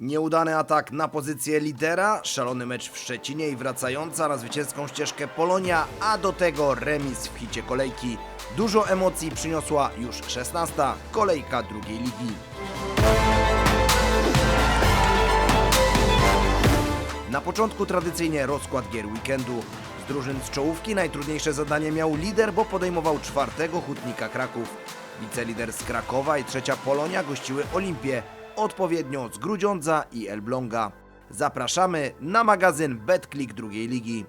Nieudany atak na pozycję lidera, szalony mecz w Szczecinie i wracająca na zwycięską ścieżkę Polonia, a do tego remis w hicie kolejki. Dużo emocji przyniosła już 16. kolejka drugiej ligi. Na początku tradycyjnie rozkład gier weekendu. Z drużyn z czołówki najtrudniejsze zadanie miał lider, bo podejmował czwartego hutnika Kraków. Wicelider z Krakowa i trzecia Polonia gościły Olimpię, odpowiednio z Grudziądza i Elbląga. Zapraszamy na magazyn BetClick drugiej ligi.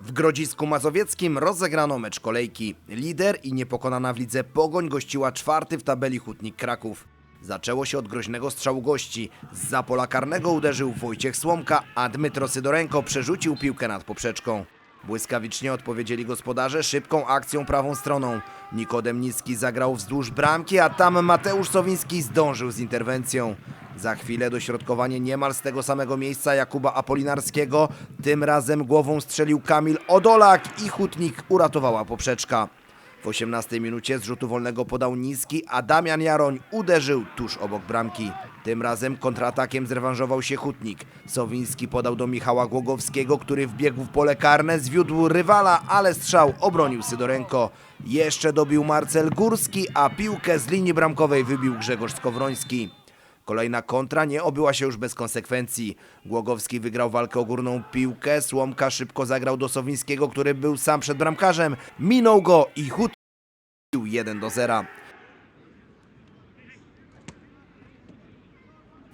W Grodzisku Mazowieckim rozegrano mecz kolejki. Lider i niepokonana w lidze Pogoń gościła czwarty w tabeli hutnik Kraków. Zaczęło się od groźnego strzału gości. Z pola karnego uderzył Wojciech Słomka, a Dmytro Sydorenko przerzucił piłkę nad poprzeczką. Błyskawicznie odpowiedzieli gospodarze szybką akcją prawą stroną. Nikodem Niski zagrał wzdłuż bramki, a tam Mateusz Sowiński zdążył z interwencją. Za chwilę dośrodkowanie niemal z tego samego miejsca Jakuba Apolinarskiego. Tym razem głową strzelił Kamil Odolak i hutnik uratowała poprzeczka. W 18 minucie z rzutu wolnego podał Niski, a Damian Jaroń uderzył tuż obok bramki. Tym razem kontratakiem zrewanżował się Hutnik. Sowiński podał do Michała Głogowskiego, który wbiegł w pole karne, zwiódł rywala, ale strzał obronił Sydorenko. Jeszcze dobił Marcel Górski, a piłkę z linii bramkowej wybił Grzegorz Skowroński. Kolejna kontra nie obyła się już bez konsekwencji. Głogowski wygrał walkę o górną piłkę, Słomka szybko zagrał do Sowińskiego, który był sam przed bramkarzem, minął go i Hut 1 do 0.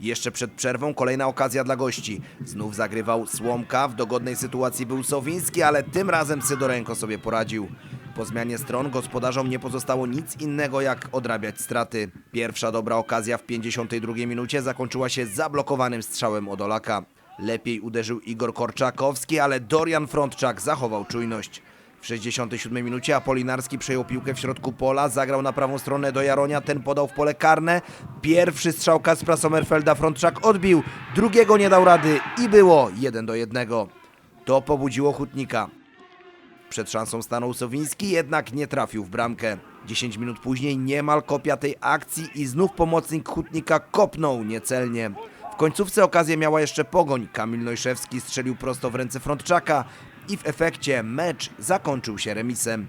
Jeszcze przed przerwą kolejna okazja dla gości. Znów zagrywał Słomka, w dogodnej sytuacji był Sowiński, ale tym razem Sydorenko sobie poradził. Po zmianie stron gospodarzom nie pozostało nic innego jak odrabiać straty. Pierwsza dobra okazja w 52 minucie zakończyła się zablokowanym strzałem Odolaka. Lepiej uderzył Igor Korczakowski, ale Dorian Frontczak zachował czujność. W 67 minucie Apolinarski przejął piłkę w środku pola, zagrał na prawą stronę do Jaronia, ten podał w pole karne. Pierwszy strzał Kaspra Sommerfelda Frontczak odbił, drugiego nie dał rady i było 1 do 1. To pobudziło Hutnika. Przed szansą stanął Sowiński, jednak nie trafił w bramkę. 10 minut później niemal kopia tej akcji i znów pomocnik Hutnika kopnął niecelnie. W końcówce okazję miała jeszcze Pogoń. Kamil Nojszewski strzelił prosto w ręce Frontczaka i w efekcie mecz zakończył się remisem.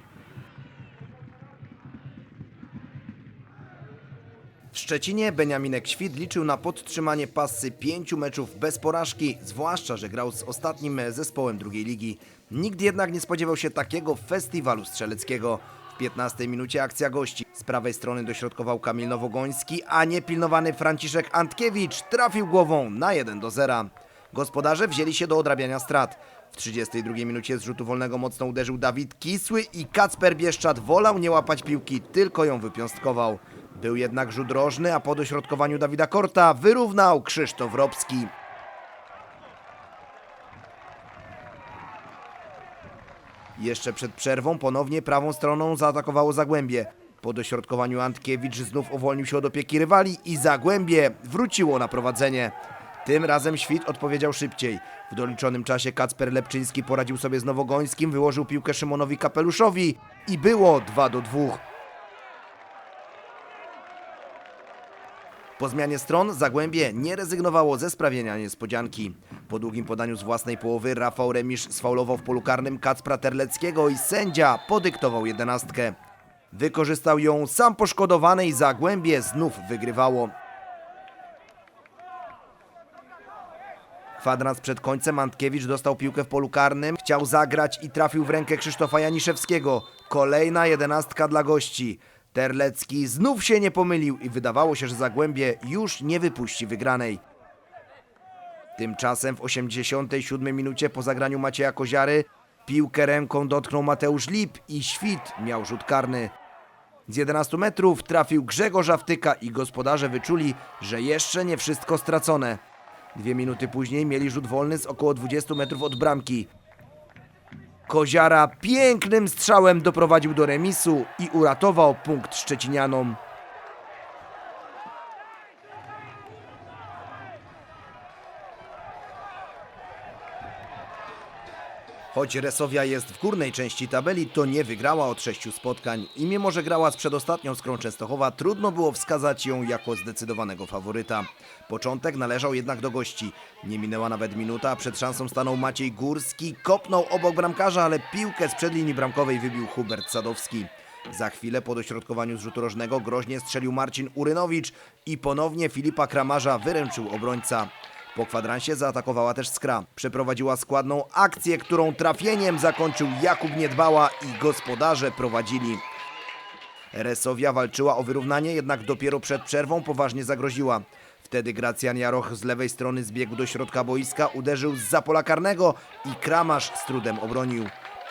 Szczecinie Beniaminek Świt liczył na podtrzymanie pasy pięciu meczów bez porażki, zwłaszcza, że grał z ostatnim zespołem drugiej ligi. Nikt jednak nie spodziewał się takiego festiwalu strzeleckiego. W 15 minucie akcja gości. Z prawej strony dośrodkował Kamil Nowogoński, a niepilnowany Franciszek Antkiewicz trafił głową na 1 do 0. Gospodarze wzięli się do odrabiania strat. W 32 minucie z rzutu wolnego mocno uderzył Dawid Kisły i Kacper Bieszczad wolał nie łapać piłki, tylko ją wypiąstkował. Był jednak rzut rożny, a po dośrodkowaniu Dawida Korta wyrównał Krzysztof Robski. Jeszcze przed przerwą ponownie prawą stroną zaatakowało Zagłębie. Po dośrodkowaniu Antkiewicz znów uwolnił się od opieki rywali i Zagłębie wróciło na prowadzenie. Tym razem Świt odpowiedział szybciej. W doliczonym czasie Kacper Lepczyński poradził sobie z Nowogońskim, wyłożył piłkę Szymonowi Kapeluszowi i było 2 do 2. Po zmianie stron Zagłębie nie rezygnowało ze sprawienia niespodzianki. Po długim podaniu z własnej połowy Rafał Remisz sfaulował w polu karnym Kacpra Terleckiego i sędzia podyktował jedenastkę. Wykorzystał ją sam poszkodowany i Zagłębie znów wygrywało. Kwadrans przed końcem Antkiewicz dostał piłkę w polu karnym, chciał zagrać i trafił w rękę Krzysztofa Janiszewskiego. Kolejna jedenastka dla gości. Terlecki znów się nie pomylił i wydawało się, że Zagłębie już nie wypuści wygranej. Tymczasem w 87 minucie po zagraniu Macieja Koziary piłkę ręką dotknął Mateusz Lip i Świt miał rzut karny. Z 11 metrów trafił Grzegorz Awtyka i gospodarze wyczuli, że jeszcze nie wszystko stracone. Dwie minuty później mieli rzut wolny z około 20 metrów od bramki. Koziara pięknym strzałem doprowadził do remisu i uratował punkt Szczecinianom. Choć Resowia jest w górnej części tabeli, to nie wygrała od sześciu spotkań i mimo, że grała z przedostatnią skrą Częstochowa, trudno było wskazać ją jako zdecydowanego faworyta. Początek należał jednak do gości. Nie minęła nawet minuta, przed szansą stanął Maciej Górski, kopnął obok bramkarza, ale piłkę z przedlinii bramkowej wybił Hubert Sadowski. Za chwilę po dośrodkowaniu z rzutu rożnego groźnie strzelił Marcin Urynowicz i ponownie Filipa Kramarza wyręczył obrońca. Po kwadransie zaatakowała też Skra. Przeprowadziła składną akcję, którą trafieniem zakończył Jakub Niedbała i gospodarze prowadzili. Resowia walczyła o wyrównanie, jednak dopiero przed przerwą poważnie zagroziła. Wtedy Gracjan Jaroch z lewej strony zbiegł do środka boiska, uderzył z pola karnego i Kramarz z trudem obronił.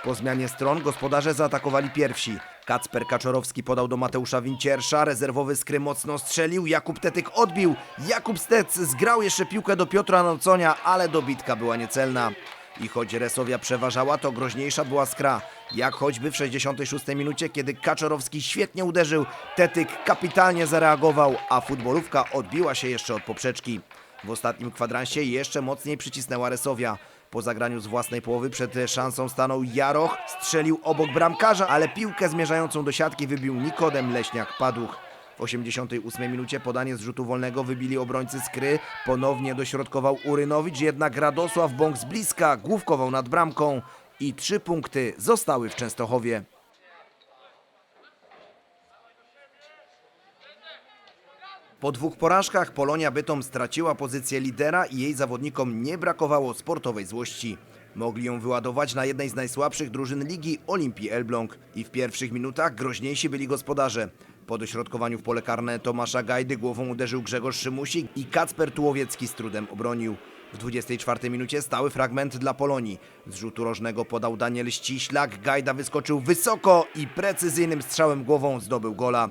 Po zmianie stron gospodarze zaatakowali pierwsi. Kacper Kaczorowski podał do Mateusza Winciersza, rezerwowy skry mocno strzelił, Jakub Tetyk odbił, Jakub Stec zgrał jeszcze piłkę do Piotra Noconia, ale dobitka była niecelna. I choć Resowia przeważała, to groźniejsza była skra. Jak choćby w 66 minucie, kiedy Kaczorowski świetnie uderzył, Tetyk kapitalnie zareagował, a futbolówka odbiła się jeszcze od poprzeczki. W ostatnim kwadransie jeszcze mocniej przycisnęła Resowia. Po zagraniu z własnej połowy przed szansą stanął Jaroch, strzelił obok bramkarza, ale piłkę zmierzającą do siatki wybił Nikodem Leśniak-Paduch. W 88 minucie podanie z rzutu wolnego wybili obrońcy skry. Ponownie dośrodkował Urynowicz, jednak Radosław Bąk z bliska główkował nad bramką i trzy punkty zostały w Częstochowie. Po dwóch porażkach Polonia Bytom straciła pozycję lidera i jej zawodnikom nie brakowało sportowej złości. Mogli ją wyładować na jednej z najsłabszych drużyn ligi Olimpii Elbląg i w pierwszych minutach groźniejsi byli gospodarze. Po dośrodkowaniu w pole karne Tomasza Gajdy głową uderzył Grzegorz Szymusik i Kacper Tułowiecki z trudem obronił. W 24 minucie stały fragment dla Polonii. Z rzutu rożnego podał Daniel Ściślak, Gajda wyskoczył wysoko i precyzyjnym strzałem głową zdobył gola.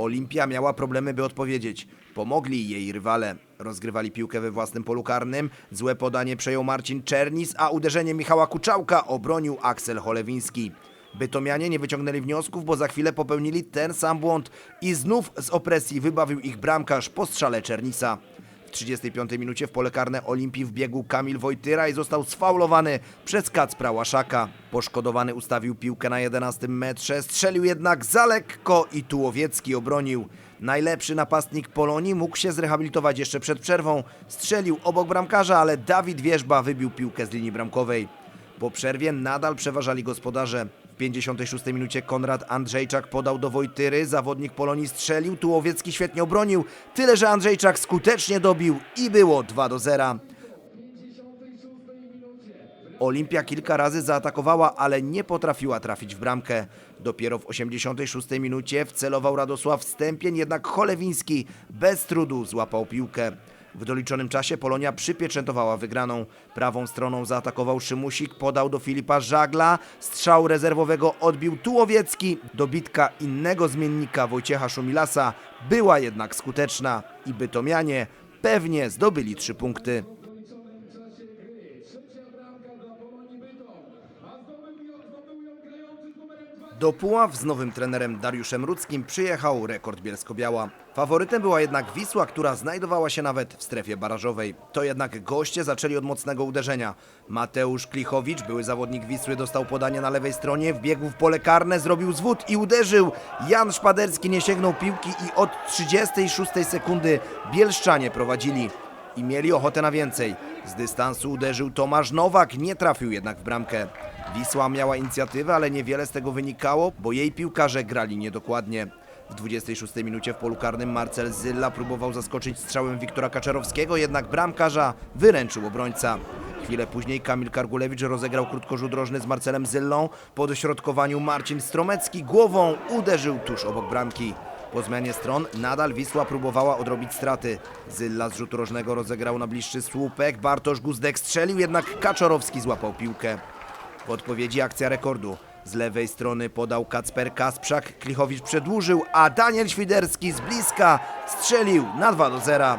Olimpia miała problemy, by odpowiedzieć. Pomogli jej rywale. Rozgrywali piłkę we własnym polu karnym. Złe podanie przejął Marcin Czernis, a uderzenie Michała Kuczałka obronił Aksel Cholewiński. Bytomianie nie wyciągnęli wniosków, bo za chwilę popełnili ten sam błąd i znów z opresji wybawił ich bramkarz po strzale Czernisa. W 35 minucie w pole karne Olimpii wbiegł Kamil Wojtyra i został sfaulowany przez Kacpra Łaszaka. Poszkodowany ustawił piłkę na 11 metrze, strzelił jednak za lekko i Tułowiecki obronił. Najlepszy napastnik Polonii mógł się zrehabilitować jeszcze przed przerwą. Strzelił obok bramkarza, ale Dawid Wierzba wybił piłkę z linii bramkowej. Po przerwie nadal przeważali gospodarze. W 56 minucie Konrad Andrzejczak podał do Wojtyry, zawodnik Polonii strzelił, Tułowiecki świetnie obronił, tyle że Andrzejczak skutecznie dobił i było 2 do 0. Olimpia kilka razy zaatakowała, ale nie potrafiła trafić w bramkę. Dopiero w 86 minucie wcelował Radosław Stępień, jednak Cholewiński bez trudu złapał piłkę. W doliczonym czasie Polonia przypieczętowała wygraną. Prawą stroną zaatakował Szymusik, podał do Filipa Żagla, strzał rezerwowego odbił Tułowiecki. Dobitka innego zmiennika Wojciecha Szumilasa była jednak skuteczna i Bytomianie pewnie zdobyli trzy punkty. Do Puław z nowym trenerem Dariuszem Rudzkim przyjechał rekord Bielsko-Biała. Faworytem była jednak Wisła, która znajdowała się nawet w strefie barażowej. To jednak goście zaczęli od mocnego uderzenia. Mateusz Klichowicz, były zawodnik Wisły, dostał podanie na lewej stronie, wbiegł w pole karne, zrobił zwód i uderzył. Jan Szpaderski nie sięgnął piłki i od 36 sekundy Bielszczanie prowadzili i mieli ochotę na więcej. Z dystansu uderzył Tomasz Nowak, nie trafił jednak w bramkę. Wisła miała inicjatywę, ale niewiele z tego wynikało, bo jej piłkarze grali niedokładnie. W 26 minucie w polu karnym Marcel Zylla próbował zaskoczyć strzałem Wiktora Kaczarowskiego, jednak bramkarza wyręczył obrońca. Chwilę później Kamil Kargulewicz rozegrał krótkorzut rożny z Marcelem Zyllą. Po dośrodkowaniu Marcin Stromecki głową uderzył tuż obok bramki. Po zmianie stron nadal Wisła próbowała odrobić straty. Zylla z rzutu rożnego rozegrał na bliższy słupek, Bartosz Guzdek strzelił, jednak Kaczorowski złapał piłkę. W odpowiedzi akcja rekordu. Z lewej strony podał Kacper Kasprzak, Klichowicz przedłużył, a Daniel Świderski z bliska strzelił na 2 do 0.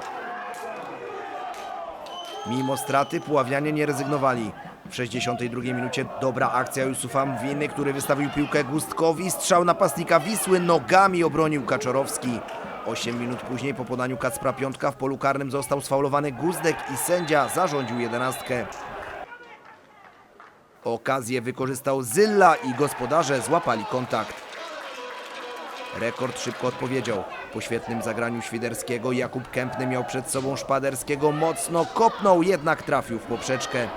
Mimo straty Puławianie nie rezygnowali. W 62 minucie dobra akcja Jusufa Mwiny, który wystawił piłkę Gustkowi. Strzał napastnika Wisły nogami obronił Kaczorowski. 8 minut później po podaniu Kacpra Piątka w polu karnym został sfaulowany Guzdek i sędzia zarządził jedenastkę. Okazję wykorzystał Zylla i gospodarze złapali kontakt. Rekord szybko odpowiedział. Po świetnym zagraniu Świderskiego Jakub Kępny miał przed sobą Szpaderskiego, mocno kopnął, jednak trafił w poprzeczkę.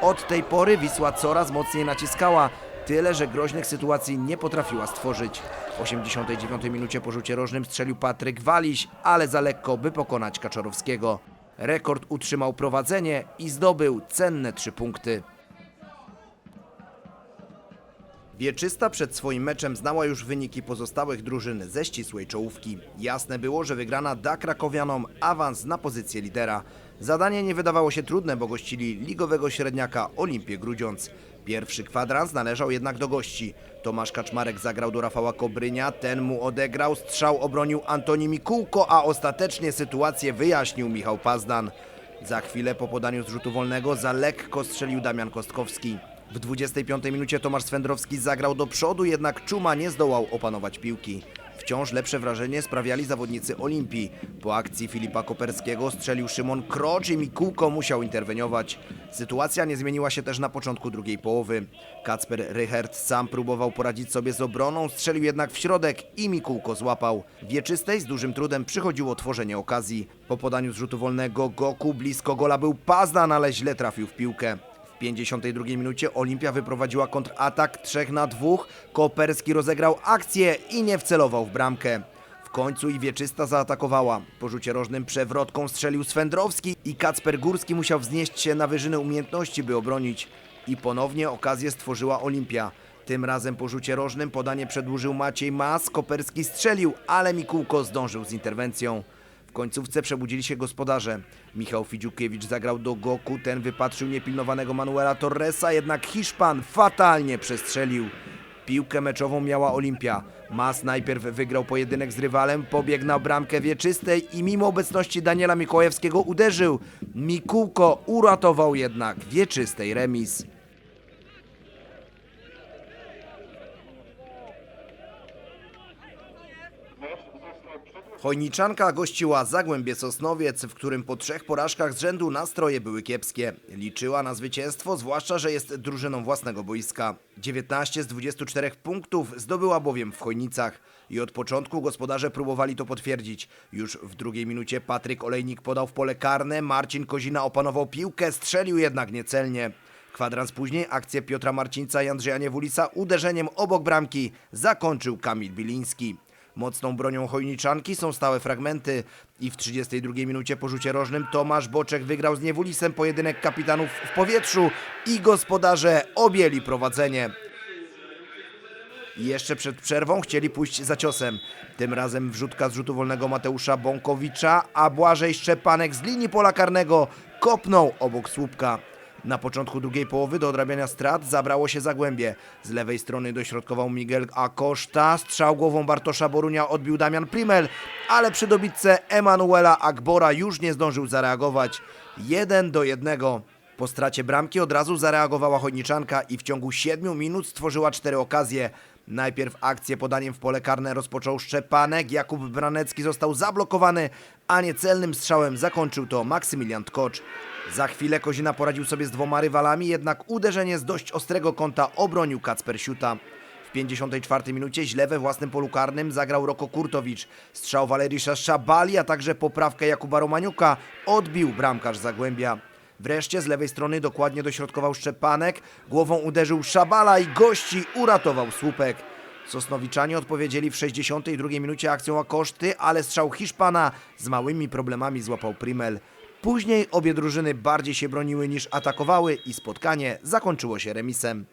Od tej pory Wisła coraz mocniej naciskała, tyle że groźnych sytuacji nie potrafiła stworzyć. W 89 minucie po rzucie rożnym strzelił Patryk Waliś, ale za lekko, by pokonać Kaczorowskiego. Rekord utrzymał prowadzenie i zdobył cenne trzy punkty. Wieczysta przed swoim meczem znała już wyniki pozostałych drużyn ze ścisłej czołówki. Jasne było, że wygrana da krakowianom awans na pozycję lidera. Zadanie nie wydawało się trudne, bo gościli ligowego średniaka Olimpię Grudziądz. Pierwszy kwadrans należał jednak do gości. Tomasz Kaczmarek zagrał do Rafała Kobrynia, ten mu odegrał, strzał obronił Antoni Mikułko, a ostatecznie sytuację wyjaśnił Michał Pazdan. Za chwilę po podaniu z rzutu wolnego za lekko strzelił Damian Kostkowski. W 25 minucie Tomasz Swędrowski zagrał do przodu, jednak Czuma nie zdołał opanować piłki. Wciąż lepsze wrażenie sprawiali zawodnicy Olimpii. Po akcji Filipa Koperskiego strzelił Szymon Krocz i Mikułko musiał interweniować. Sytuacja nie zmieniła się też na początku drugiej połowy. Kacper Rychert sam próbował poradzić sobie z obroną, strzelił jednak w środek i Mikułko złapał. Wieczystej z dużym trudem przychodziło tworzenie okazji. Po podaniu z rzutu wolnego Goku blisko gola był Pazdan, ale źle trafił w piłkę. W 52 minucie Olimpia wyprowadziła kontratak 3 na 2. Koperski rozegrał akcję i nie wcelował w bramkę. W końcu i Wieczysta zaatakowała. Po rzucie rożnym przewrotką strzelił Swędrowski i Kacper Górski musiał wznieść się na wyżyny umiejętności, by obronić. I ponownie okazję stworzyła Olimpia. Tym razem po rzucie rożnym podanie przedłużył Maciej Mas, Koperski strzelił, ale Mikułko zdążył z interwencją. W końcówce przebudzili się gospodarze. Michał Fidziukiewicz zagrał do Goku, ten wypatrzył niepilnowanego Manuela Torresa, jednak Hiszpan fatalnie przestrzelił. Piłkę meczową miała Olimpia. Mas najpierw wygrał pojedynek z rywalem, pobiegł na bramkę wieczystej i mimo obecności Daniela Mikołajewskiego uderzył. Mikułko uratował jednak wieczystej remis. Chojniczanka gościła Zagłębie Sosnowiec, w którym po trzech porażkach z rzędu nastroje były kiepskie. Liczyła na zwycięstwo, zwłaszcza, że jest drużyną własnego boiska. 19 z 24 punktów zdobyła bowiem w Chojnicach. I od początku gospodarze próbowali to potwierdzić. Już w drugiej minucie Patryk Olejnik podał w pole karne, Marcin Kozina opanował piłkę, strzelił jednak niecelnie. Kwadrans później akcję Piotra Marcińca i Andrzeja Niewulisa uderzeniem obok bramki zakończył Kamil Biliński. Mocną bronią Chojniczanki są stałe fragmenty i w 32 minucie po rzucie rożnym Tomasz Boczek wygrał z Niewulisem pojedynek kapitanów w powietrzu i gospodarze objęli prowadzenie. Jeszcze przed przerwą chcieli pójść za ciosem. Tym razem wrzutka z rzutu wolnego Mateusza Bąkowicza, a Błażej Szczepanek z linii pola karnego kopnął obok słupka. Na początku drugiej połowy do odrabiania strat zabrało się Zagłębie. Z lewej strony dośrodkował Miguel Acosta, strzał głową Bartosza Borunia odbił Damian Primel, ale przy dobitce Emanuela Agbora już nie zdążył zareagować. 1 do 1. Po stracie bramki od razu zareagowała Chojniczanka i w ciągu 7 minut stworzyła cztery okazje. Najpierw akcję podaniem w pole karne rozpoczął Szczepanek, Jakub Branecki został zablokowany, a niecelnym strzałem zakończył to Maksymilian Tkocz. Za chwilę Kozina poradził sobie z dwoma rywalami, jednak uderzenie z dość ostrego kąta obronił Kacper Siuta. W 54 minucie źle we własnym polu karnym zagrał Roko Kurtowicz. Strzał Walerisza Szabali, a także poprawkę Jakuba Romaniuka odbił bramkarz Zagłębia. Wreszcie z lewej strony dokładnie dośrodkował Szczepanek, głową uderzył Szabala i gości uratował słupek. Sosnowiczanie odpowiedzieli w 62 minucie akcją Akoszty, ale strzał Hiszpana z małymi problemami złapał Primel. Później obie drużyny bardziej się broniły niż atakowały i spotkanie zakończyło się remisem.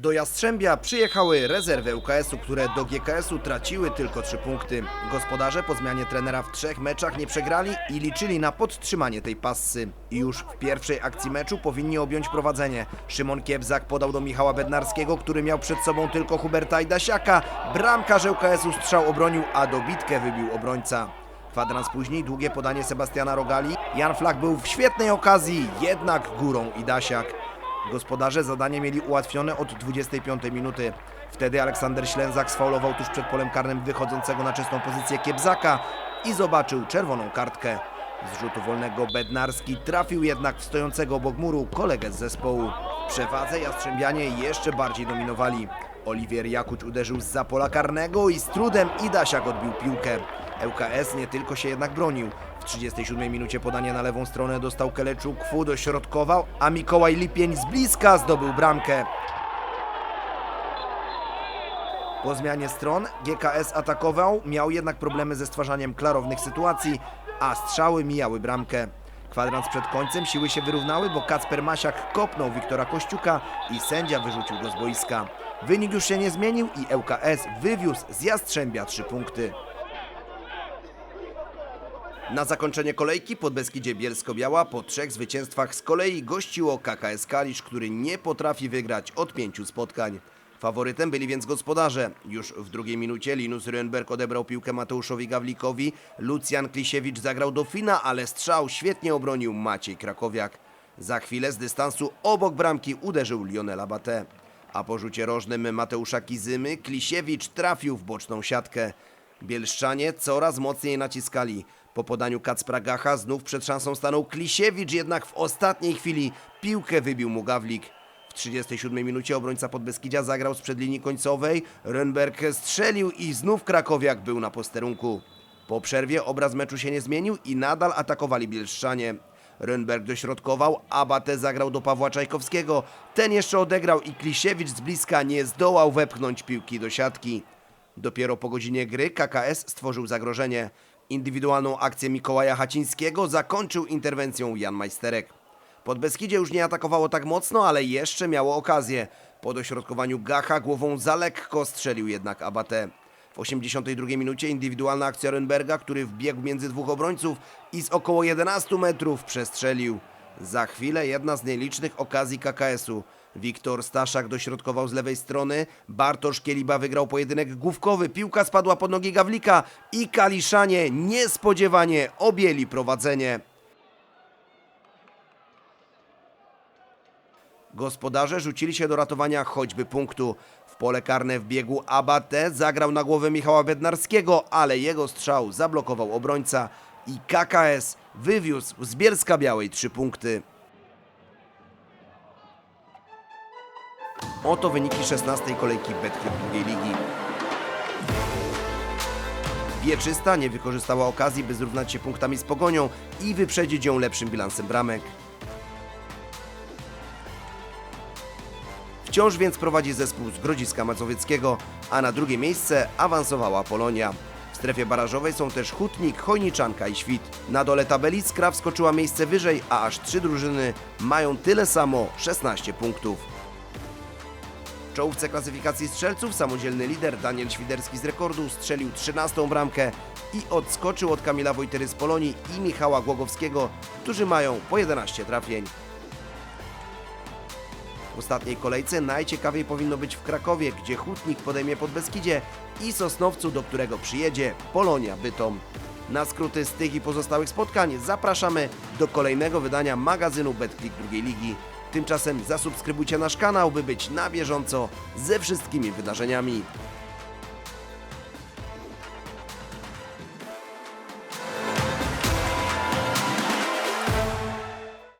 Do Jastrzębia przyjechały rezerwy UKS-u, które do GKS-u traciły tylko 3 punkty. Gospodarze po zmianie trenera w trzech meczach nie przegrali i liczyli na podtrzymanie tej passy. I już w pierwszej akcji meczu powinni objąć prowadzenie. Szymon Kiebzak podał do Michała Bednarskiego, który miał przed sobą tylko Huberta i Dasiaka. Bramkarz UKS-u strzał obronił, a dobitkę wybił obrońca. Kwadrans później długie podanie Sebastiana Rogali. Jan Flach był w świetnej okazji, jednak górą i Dasiak. Gospodarze zadanie mieli ułatwione od 25 minuty. Wtedy Aleksander Ślęzak sfaulował tuż przed polem karnym wychodzącego na czystą pozycję Kiebzaka i zobaczył czerwoną kartkę. Z rzutu wolnego Bednarski trafił jednak w stojącego obok muru kolegę z zespołu. W przewadze Jastrzębianie jeszcze bardziej dominowali. Oliwier Jakuć uderzył z pola karnego i z trudem Idasiak odbił piłkę. ŁKS nie tylko się jednak bronił. W 37 minucie podanie na lewą stronę dostał Keleczuk, Kwu dośrodkował, a Mikołaj Lipień z bliska zdobył bramkę. Po zmianie stron GKS atakował, miał jednak problemy ze stwarzaniem klarownych sytuacji, a strzały mijały bramkę. Kwadrans przed końcem siły się wyrównały, bo Kacper Masiak kopnął Wiktora Kościuka i sędzia wyrzucił go z boiska. Wynik już się nie zmienił i ŁKS wywiózł z Jastrzębia trzy punkty. Na zakończenie kolejki Podbeskidzie Bielsko-Biała po trzech zwycięstwach z kolei gościło KKS Kalisz, który nie potrafi wygrać od pięciu spotkań. Faworytem byli więc gospodarze. Już w drugiej minucie Linus Rönnberg odebrał piłkę Mateuszowi Gawlikowi, Lucjan Klisiewicz zagrał do fina, ale strzał świetnie obronił Maciej Krakowiak. Za chwilę z dystansu obok bramki uderzył Lionela Bate. A po rzucie rożnym Mateusza Kizymy Klisiewicz trafił w boczną siatkę. Bielszczanie coraz mocniej naciskali. Po podaniu Kacpra Gacha znów przed szansą stanął Klisiewicz, jednak w ostatniej chwili piłkę wybił mu Gawlik. W 37 minucie obrońca Podbeskidzia zagrał z linii końcowej, Rönnberg strzelił i znów Krakowiak był na posterunku. Po przerwie obraz meczu się nie zmienił i nadal atakowali Bielszczanie. Rönnberg dośrodkował, Abate zagrał do Pawła Czajkowskiego. Ten jeszcze odegrał i Klisiewicz z bliska nie zdołał wepchnąć piłki do siatki. Dopiero po godzinie gry KKS stworzył zagrożenie. Indywidualną akcję Mikołaja Hacińskiego zakończył interwencją Jan Majsterek. Podbeskidzie już nie atakowało tak mocno, ale jeszcze miało okazję. Po dośrodkowaniu Gacha głową za lekko strzelił jednak Abate. W 82 minucie indywidualna akcja Rönnberga, który wbiegł między dwóch obrońców i z około 11 metrów przestrzelił. Za chwilę jedna z nielicznych okazji KKS-u. Wiktor Staszak dośrodkował z lewej strony, Bartosz Kieliba wygrał pojedynek główkowy, piłka spadła pod nogi Gawlika i Kaliszanie niespodziewanie objęli prowadzenie. Gospodarze rzucili się do ratowania choćby punktu. W pole karne wbiegł Abate, zagrał na głowę Michała Bednarskiego, ale jego strzał zablokował obrońca i KKS wywiózł z Bielska Białej trzy punkty. Oto wyniki 16 kolejki Betclic drugiej ligi. Wieczysta nie wykorzystała okazji, by zrównać się punktami z Pogonią i wyprzedzić ją lepszym bilansem bramek. Wciąż więc prowadzi zespół z Grodziska Mazowieckiego, a na drugie miejsce awansowała Polonia. Strefie barażowej są też Hutnik, Chojniczanka i Świt. Na dole tabeli Skra wskoczyła miejsce wyżej, a aż trzy drużyny mają tyle samo 16 punktów. Czołówce klasyfikacji strzelców samodzielny lider Daniel Świderski z rekordu strzelił 13 bramkę i odskoczył od Kamila Wojtery z Polonii i Michała Głogowskiego, którzy mają po 11 trafień. Ostatniej kolejce najciekawiej powinno być w Krakowie, gdzie Hutnik podejmie pod Beskidzie i Sosnowcu, do którego przyjedzie Polonia Bytom. Na skróty z tych i pozostałych spotkań zapraszamy do kolejnego wydania magazynu BetClick drugiej ligi. Tymczasem zasubskrybujcie nasz kanał, by być na bieżąco ze wszystkimi wydarzeniami.